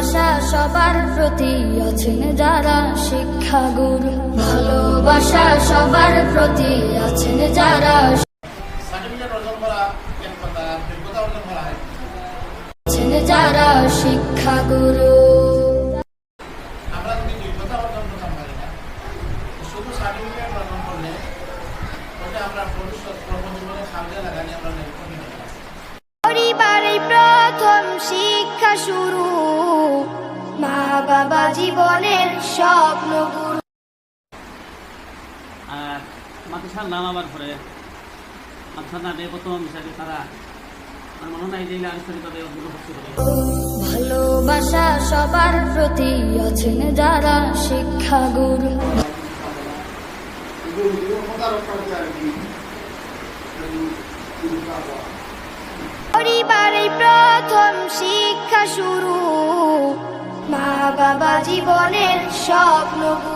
ভালোবাসা সবার প্রতি আছেন যারা শিক্ষাগুরু। ভালোবাসা সবার প্রতি আছেন যারা আছেন যারা শিক্ষাগুরু। আমরা ভবিষ্যৎ কর্মজীবনে সামনে লাগানি আমরা নিরীক্ষণ বাবা জীবনের স্বপ্ন গুরু মাদ্রাসার নাম আবার পরে মাদ্রাসার নামে প্রথম হিসাবে তারা আমার মনে হয় যে ভালোবাসা সবার প্রতি আছেন যারা শিক্ষাগুরু। পরিবারে বাবা জীবনের স্বপ্ন গুরু